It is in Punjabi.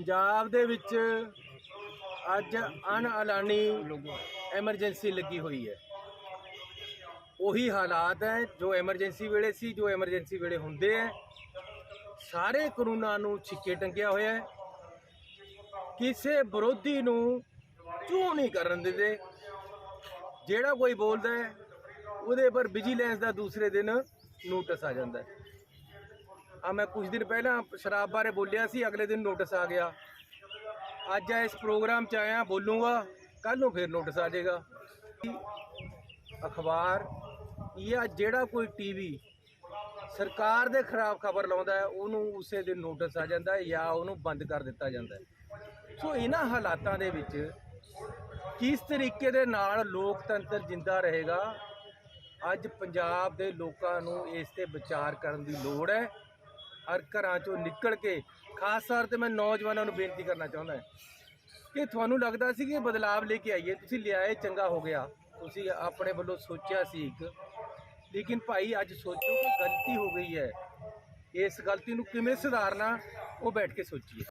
ਪੰਜਾਬ ਦੇ ਵਿੱਚ ਅੱਜ ਅਣਐਲਾਨੀ ਐਮਰਜੈਂਸੀ ਲੱਗੀ ਹੋਈ ਹੈ। ਉਹੀ ਹਾਲਾਤ ਹੈ, ਜੋ ਐਮਰਜੈਂਸੀ ਵੇਲੇ ਸੀ, ਜੋ ਐਮਰਜੈਂਸੀ ਵੇਲੇ ਹੁੰਦੇ ਹੈ। ਸਾਰੇ ਕਾਨੂੰਨਾਂ ਨੂੰ ਛਿੱਕੇ ਟੰਗਿਆ ਹੋਇਆ ਹੈ। ਕਿਸੇ ਵਿਰੋਧੀ ਨੂੰ ਚੂੰ ਨਹੀਂ ਕਰਨ ਦਿੰਦੇ। ਜਿਹੜਾ ਕੋਈ ਬੋਲਦਾ ਹੈ, ਉਹਦੇ ਪਰ ਵਿਜੀਲੈਂਸ ਦਾ ਦੂਸਰੇ ਦਿਨ ਨੋਟਿਸ ਆ ਜਾਂਦਾ ਹੈ। ਆ ਮੈਂ ਕੁਝ ਦਿਨ ਪਹਿਲਾਂ ਸ਼ਰਾਬ ਬਾਰੇ ਬੋਲਿਆ ਸੀ, ਅਗਲੇ ਦਿਨ ਨੋਟਿਸ ਆ ਗਿਆ। ਅੱਜ ਇਸ ਪ੍ਰੋਗਰਾਮ 'ਚ ਆਇਆ, ਬੋਲੂੰਗਾ ਕੱਲ ਨੂੰ ਫਿਰ ਨੋਟਿਸ ਆ ਜਾਏਗਾ। ਅਖਬਾਰ ਜਾਂ ਜਿਹੜਾ ਕੋਈ ਟੀਵੀ ਸਰਕਾਰ ਦੇ ਖਿਲਾਫ ਖਬਰ ਲਾਉਂਦਾ ਹੈ, ਉਹਨੂੰ ਉਸੇ ਦਿਨ ਨੋਟਿਸ ਆ ਜਾਂਦਾ ਹੈ ਜਾਂ ਉਹਨੂੰ ਬੰਦ ਕਰ ਦਿੱਤਾ ਜਾਂਦਾ ਹੈ। ਸੋ ਇਹਨਾਂ ਹਾਲਾਤਾਂ ਦੇ ਵਿੱਚ ਕਿਸ ਤਰੀਕੇ ਦੇ ਨਾਲ ਲੋਕਤੰਤਰ ਜਿੰਦਾ ਰਹੇਗਾ, ਅੱਜ ਪੰਜਾਬ ਦੇ ਲੋਕਾਂ ਨੂੰ ਇਸ ਤੇ ਵਿਚਾਰ ਕਰਨ ਦੀ ਲੋੜ ਹੈ। ਹਰ ਘਰਾਂ ਚੋਂ ਨਿਕਲ ਕੇ, ਖਾਸ ਤੌਰ ਤੇ ਮੈਂ ਨੌਜਵਾਨਾਂ ਨੂੰ ਬੇਨਤੀ ਕਰਨਾ ਚਾਹੁੰਦਾ ਕਿ ਤੁਹਾਨੂੰ ਲੱਗਦਾ ਸੀ ਕਿ ਬਦਲਾਵ ਲੈ ਕੇ ਆਈਏ, ਤੁਸੀਂ ਲਿਆਏ, ਚੰਗਾ ਹੋ ਗਿਆ। ਤੁਸੀਂ ਆਪਣੇ ਵੱਲੋਂ ਸੋਚਿਆ ਸੀ ਇੱਕ। ਲੇਕਿਨ ਭਾਈ, ਅੱਜ ਸੋਚੋ ਕਿ ਗਲਤੀ ਹੋ ਗਈ ਹੈ। ਇਸ ਗਲਤੀ ਨੂੰ ਕਿਵੇਂ ਸੁਧਾਰਨਾ, ਉਹ ਬੈਠ ਕੇ ਸੋਚੀਏ।